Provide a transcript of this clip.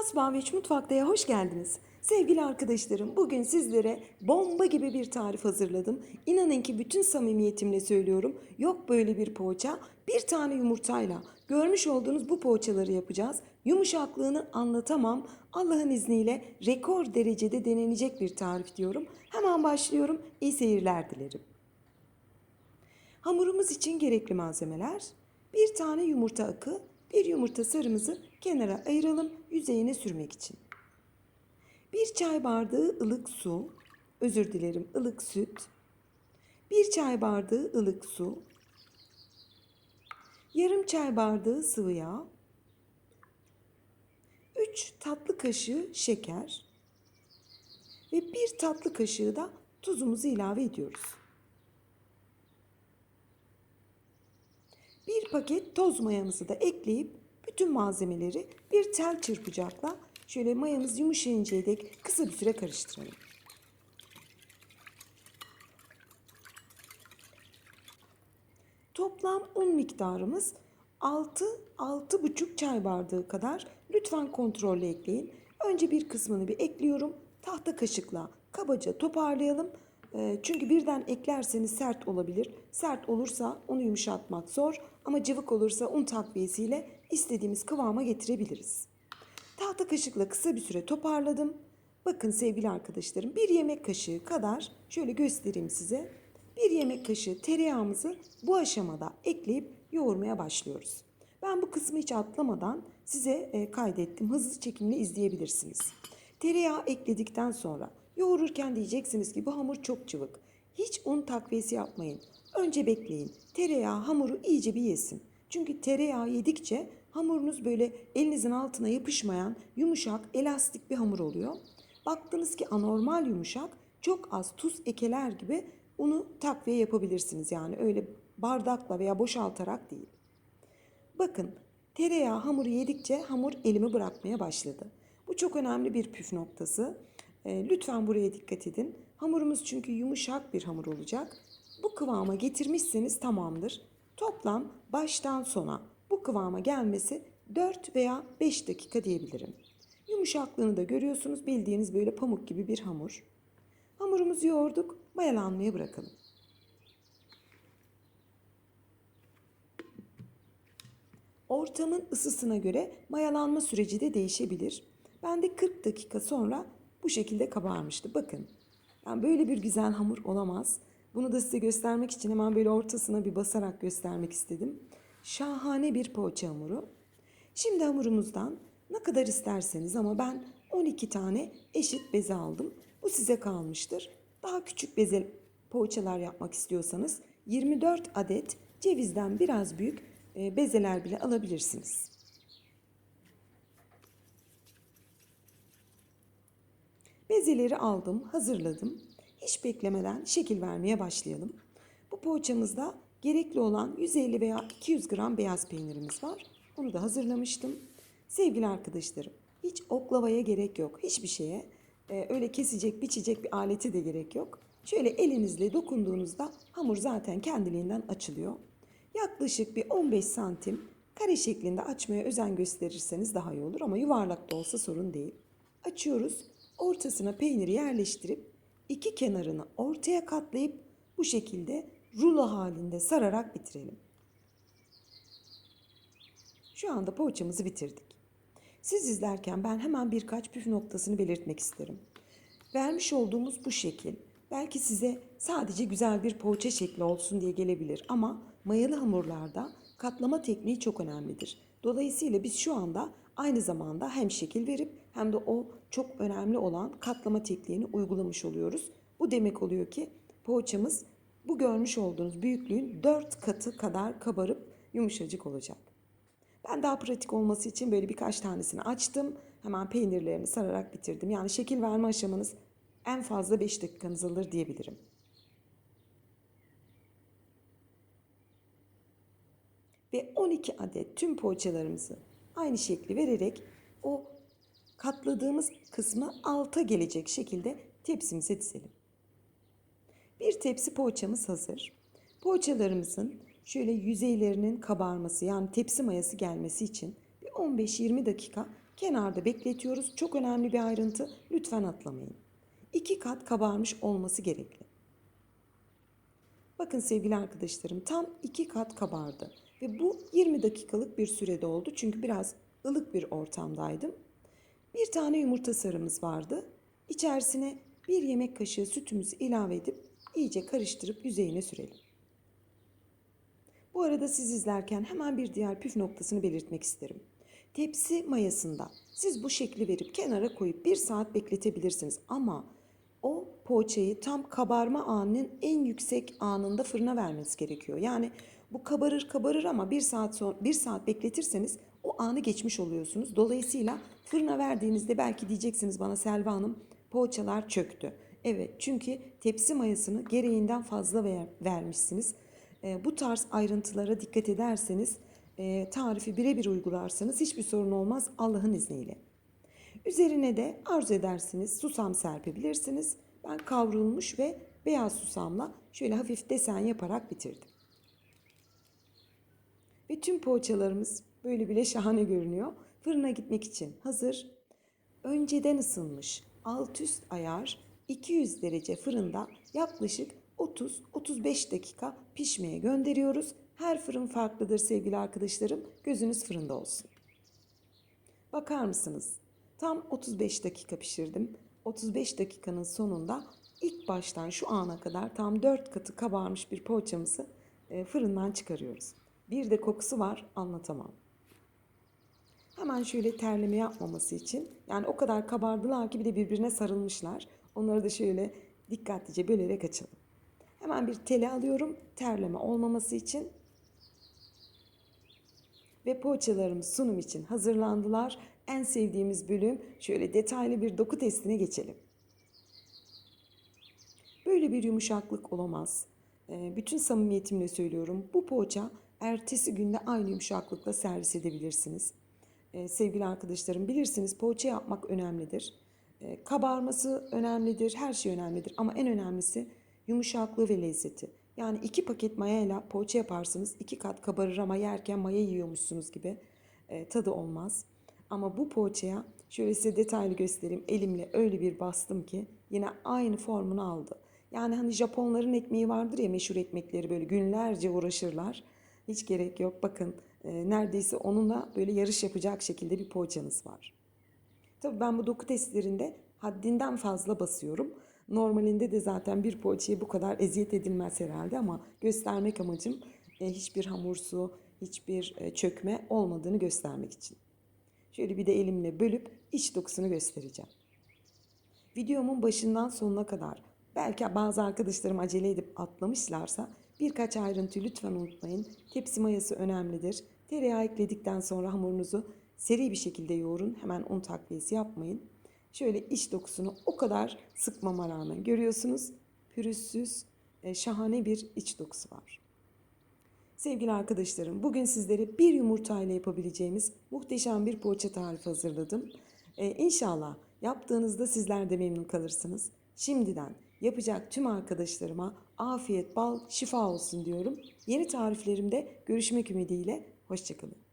Masmaviç Mutfakta'ya hoş geldiniz. Sevgili arkadaşlarım, bugün sizlere bomba gibi bir tarif hazırladım. İnanın ki bütün samimiyetimle söylüyorum. Yok böyle bir poğaça. Bir tane yumurtayla görmüş olduğunuz bu poğaçaları yapacağız. Yumuşaklığını anlatamam. Allah'ın izniyle rekor derecede denenecek bir tarif diyorum. Hemen başlıyorum. İyi seyirler dilerim. Hamurumuz için gerekli malzemeler. Bir tane yumurta akı, bir yumurta sarımızı kenara ayıralım yüzeyine sürmek için. Bir çay bardağı ılık su, özür dilerim ılık süt. Bir çay bardağı ılık su. Yarım çay bardağı sıvı yağ. 3 tatlı kaşığı şeker ve bir tatlı kaşığı da tuzumuzu ilave ediyoruz. Bir paket toz mayamızı da ekleyip bütün malzemeleri bir tel çırpacakla şöyle mayamız yumuşayıncaya dek kısa bir süre karıştıralım. Toplam un miktarımız 6-6,5 çay bardağı kadar. Lütfen kontrollü ekleyin. Önce bir kısmını bir ekliyorum. Tahta kaşıkla kabaca toparlayalım. Ee, Çünkü birden eklerseniz sert olabilir. Sert olursa onu yumuşatmak zor ama cıvık olursa un takviyesiyle istediğimiz kıvama getirebiliriz. Tahta kaşıkla kısa bir süre toparladım. Bakın sevgili arkadaşlarım bir yemek kaşığı kadar şöyle göstereyim size. Bir yemek kaşığı tereyağımızı bu aşamada ekleyip yoğurmaya başlıyoruz. Ben bu kısmı hiç atlamadan size e, kaydettim. Hızlı çekimle izleyebilirsiniz. Tereyağı ekledikten sonra yoğururken diyeceksiniz ki bu hamur çok cıvık. Hiç un takviyesi yapmayın. Önce bekleyin. Tereyağı hamuru iyice bir yesin. Çünkü tereyağı yedikçe hamurunuz böyle elinizin altına yapışmayan yumuşak, elastik bir hamur oluyor. Baktınız ki anormal yumuşak, çok az tuz ekeler gibi unu takviye yapabilirsiniz. Yani öyle bardakla veya boşaltarak değil. Bakın tereyağı hamuru yedikçe hamur elimi bırakmaya başladı. Bu çok önemli bir püf noktası. E, lütfen buraya dikkat edin. Hamurumuz çünkü yumuşak bir hamur olacak. Bu kıvama getirmişseniz tamamdır. Toplam baştan sona bu kıvama gelmesi 4 veya 5 dakika diyebilirim. Yumuşaklığını da görüyorsunuz. Bildiğiniz böyle pamuk gibi bir hamur. Hamurumuzu yoğurduk. Mayalanmaya bırakalım. Ortamın ısısına göre mayalanma süreci de değişebilir. Ben de 40 dakika sonra bu şekilde kabarmıştı. Bakın. Yani böyle bir güzel hamur olamaz. Bunu da size göstermek için hemen böyle ortasına bir basarak göstermek istedim. Şahane bir poğaça hamuru. Şimdi hamurumuzdan ne kadar isterseniz ama ben 12 tane eşit beze aldım. Bu size kalmıştır. Daha küçük beze poğaçalar yapmak istiyorsanız 24 adet cevizden biraz büyük e, bezeler bile alabilirsiniz. Bezeleri aldım, hazırladım. Hiç beklemeden şekil vermeye başlayalım. Bu poğaçamızda gerekli olan 150 veya 200 gram beyaz peynirimiz var. Onu da hazırlamıştım. Sevgili arkadaşlarım, hiç oklavaya gerek yok. Hiçbir şeye e, öyle kesecek, biçecek bir aleti de gerek yok. Şöyle elinizle dokunduğunuzda hamur zaten kendiliğinden açılıyor. Yaklaşık bir 15 santim kare şeklinde açmaya özen gösterirseniz daha iyi olur ama yuvarlak da olsa sorun değil. Açıyoruz. Ortasına peyniri yerleştirip iki kenarını ortaya katlayıp bu şekilde rulo halinde sararak bitirelim. Şu anda poğaçamızı bitirdik. Siz izlerken ben hemen birkaç püf noktasını belirtmek isterim. Vermiş olduğumuz bu şekil belki size sadece güzel bir poğaça şekli olsun diye gelebilir ama mayalı hamurlarda katlama tekniği çok önemlidir. Dolayısıyla biz şu anda aynı zamanda hem şekil verip hem de o çok önemli olan katlama tekniğini uygulamış oluyoruz. Bu demek oluyor ki poğaçamız bu görmüş olduğunuz büyüklüğün 4 katı kadar kabarıp yumuşacık olacak. Ben daha pratik olması için böyle birkaç tanesini açtım. Hemen peynirlerini sararak bitirdim. Yani şekil verme aşamanız en fazla 5 dakikanız alır diyebilirim. Ve 12 adet tüm poğaçalarımızı aynı şekli vererek o katladığımız kısmı alta gelecek şekilde tepsimize dizelim. Bir tepsi poğaçamız hazır. Poğaçalarımızın şöyle yüzeylerinin kabarması yani tepsi mayası gelmesi için bir 15-20 dakika kenarda bekletiyoruz. Çok önemli bir ayrıntı. Lütfen atlamayın. 2 kat kabarmış olması gerekli. Bakın sevgili arkadaşlarım tam 2 kat kabardı. Ve bu 20 dakikalık bir sürede oldu. Çünkü biraz ılık bir ortamdaydım. Bir tane yumurta sarımız vardı. İçerisine bir yemek kaşığı sütümüzü ilave edip iyice karıştırıp yüzeyine sürelim. Bu arada siz izlerken hemen bir diğer püf noktasını belirtmek isterim. Tepsi mayasında siz bu şekli verip kenara koyup bir saat bekletebilirsiniz ama o poğaçayı tam kabarma anının en yüksek anında fırına vermeniz gerekiyor. Yani bu kabarır kabarır ama bir saat sonra bir saat bekletirseniz o anı geçmiş oluyorsunuz. Dolayısıyla fırına verdiğinizde belki diyeceksiniz bana Selva Hanım poğaçalar çöktü. Evet çünkü tepsi mayasını gereğinden fazla ver, vermişsiniz. E, bu tarz ayrıntılara dikkat ederseniz, e, tarifi birebir uygularsanız hiçbir sorun olmaz Allah'ın izniyle. Üzerine de arzu edersiniz susam serpebilirsiniz. Ben kavrulmuş ve beyaz susamla şöyle hafif desen yaparak bitirdim. Ve tüm poğaçalarımız böyle bile şahane görünüyor. Fırına gitmek için hazır. Önceden ısınmış alt üst ayar 200 derece fırında yaklaşık 30-35 dakika pişmeye gönderiyoruz. Her fırın farklıdır sevgili arkadaşlarım. Gözünüz fırında olsun. Bakar mısınız? Tam 35 dakika pişirdim. 35 dakikanın sonunda ilk baştan şu ana kadar tam 4 katı kabarmış bir poğaçamızı e, fırından çıkarıyoruz. Bir de kokusu var anlatamam. Hemen şöyle terleme yapmaması için yani o kadar kabardılar ki bir de birbirine sarılmışlar. Onları da şöyle dikkatlice bölerek açalım. Hemen bir tele alıyorum terleme olmaması için. Ve poğaçalarımız sunum için hazırlandılar. En sevdiğimiz bölüm şöyle detaylı bir doku testine geçelim. Böyle bir yumuşaklık olamaz. Ee, bütün samimiyetimle söylüyorum. Bu poğaça ertesi günde aynı yumuşaklıkla servis edebilirsiniz. Ee, sevgili arkadaşlarım bilirsiniz poğaça yapmak önemlidir. Ee, kabarması önemlidir, her şey önemlidir ama en önemlisi yumuşaklığı ve lezzeti. Yani iki paket mayayla poğaça yaparsınız, iki kat kabarır ama yerken maya yiyormuşsunuz gibi e, tadı olmaz. Ama bu poğaçaya şöyle size detaylı göstereyim. Elimle öyle bir bastım ki yine aynı formunu aldı. Yani hani Japonların ekmeği vardır ya meşhur ekmekleri böyle günlerce uğraşırlar. Hiç gerek yok. Bakın e, neredeyse onunla böyle yarış yapacak şekilde bir poğaçanız var. Tabii ben bu doku testlerinde haddinden fazla basıyorum. Normalinde de zaten bir poğaçaya bu kadar eziyet edilmez herhalde ama göstermek amacım e, hiçbir hamursu, hiçbir e, çökme olmadığını göstermek için. Şöyle bir de elimle bölüp iç dokusunu göstereceğim. Videomun başından sonuna kadar belki bazı arkadaşlarım acele edip atlamışlarsa birkaç ayrıntıyı lütfen unutmayın. Tepsi mayası önemlidir. Tereyağı ekledikten sonra hamurunuzu seri bir şekilde yoğurun. Hemen un takviyesi yapmayın. Şöyle iç dokusunu o kadar sıkmama rağmen görüyorsunuz. Pürüzsüz, e, şahane bir iç dokusu var. Sevgili arkadaşlarım, bugün sizlere bir yumurta ile yapabileceğimiz muhteşem bir poğaça tarifi hazırladım. Ee, inşallah yaptığınızda sizler de memnun kalırsınız. Şimdiden yapacak tüm arkadaşlarıma afiyet, bal, şifa olsun diyorum. Yeni tariflerimde görüşmek ümidiyle, hoşçakalın.